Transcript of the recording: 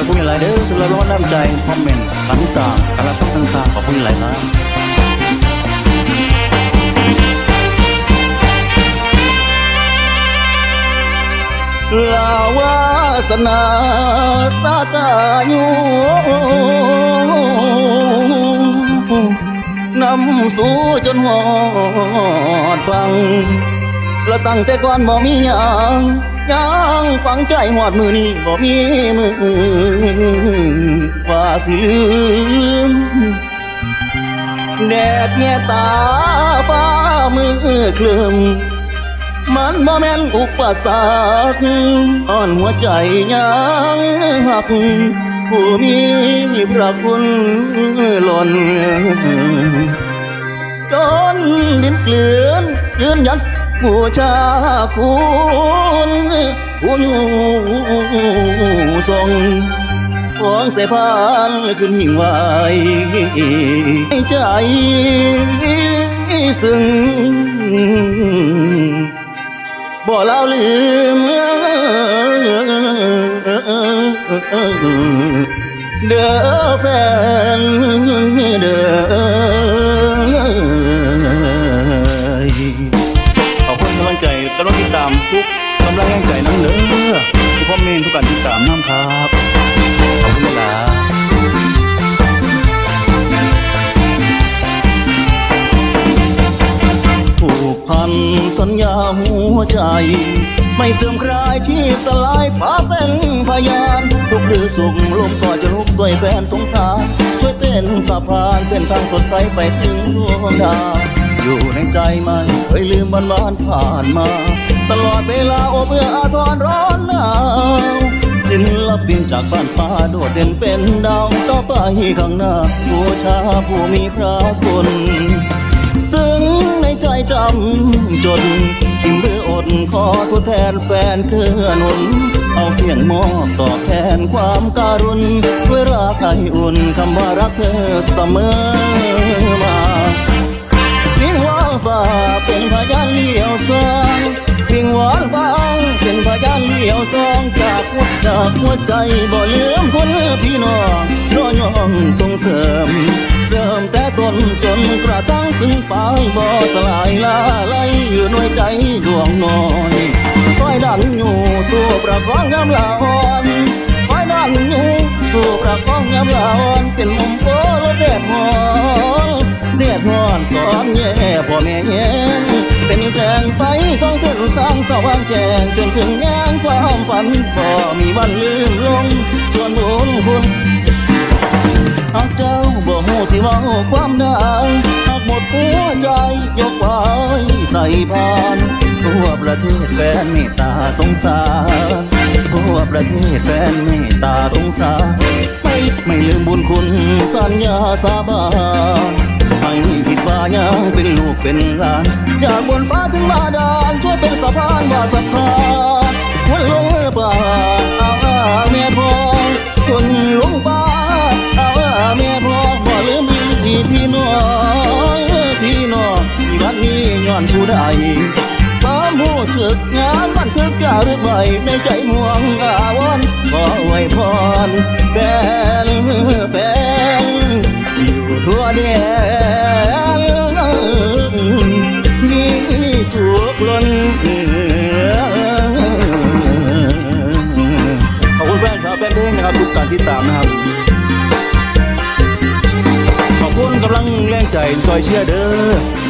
อบคุณหลายเด้อสำหรับรางวัลน้ำใจคอมเมนต์ต่างๆการรับฟังต่างๆขอบคุณหลายครับลาวาสนาสาตาอยู่นำสู่จนหอดฟัง และตั้งแต่ก่อนบ่มีหยัง ยังฝังใจหอดมือนี้บ่มีมือว่าสิลืมแดดแง่ตาฟ้ามือเคลื่มมันบ่แม่นอุปสรรคอ่อนหัวใจยังหักผู้มีพระคุณหล้นจนดินเกลือนยืนยันบูชาคุณ คุณทรงของเสพานขึ้นหิ่งไหวให้ใจซึ่งบ่เล่าลืมเด้อแฟนเด้อ ตามน้ำครับ ขอบคุณเวผูกพันสัญญาหัวใจ ไม่เสื่อมคลายชีพสลายฟ้าเป็นพยานทุกหรือสุขลมก็จะลุกด้วยแฟนสงสารช่วยเป็นสะพานเส้นทางสดใสไปถึงดวงดาวอยู่ในใจมันเคยลืมวันวานผ่านมา ตลอดเวลาโอเบื่ออาทรร้อนหนาว ศิลปินจากบ้านฟ้าโดดเด่นเป็นดาวต่อไปข้างหน้าบูชาผู้มีพระคุณซึ้งในใจจำจนอิ่มเบื่ออดขอทดแทนแฟนเคลื่อนหนุนเอาเสียงมอบตอบแทนความการุณด้วยรักไออุ่นคำว่ารักเธอเสมอมา ใจบ่ลืมคนพี่น้องน้อยองส่งเสริม เริ่มแต่ต้นจนกระทั่งถึงปลายบ่สลายลาไหลอยู่หน่วยใจดวงน้อยคอยดันอยู่ตัวประคองยามลาอ่อนคอยดันอยู่ตัวประคองยามลาอ่อนเป็นมุมโพลดแดดหอนเดือดร้อนก่อนแย่พ่อแม่แย่ง เป็นแสงไฟส่องเส้นทางสว่างแจ้งจนถึงแง่งความฝันบ่มีวันลืมลงส่วนบุญคุณหากเจ้าบ่ฮู้สิว้าความดังหากหมดหัวใจยกไว้ใส่พานทั่วประเทศแฟนเมตตาสงสารทั่วประเทศแฟนเมตตาสงสารไม่ไม่ลืมบุญคุณสัญญาสาบานไม่ผิดว่ายัง เป็นลูกเป็นหลาน จากบนฟ้าถึงบาดาลช่วยเป็นสะพานว่าศรัทธาวันลงป่าเอาอาแม่พ่อคนลงป่าเอาอาแม่พ่อบ่ลืมพี่พี่น้องพี่น้องที่บ้านนี้ย้อนผู้ใดความรู้สึกงานบันทึกจารึกไว้ในใจห่วงอาวรณ์ขอไว้พรแฟ จซอยเชื่อเด้อ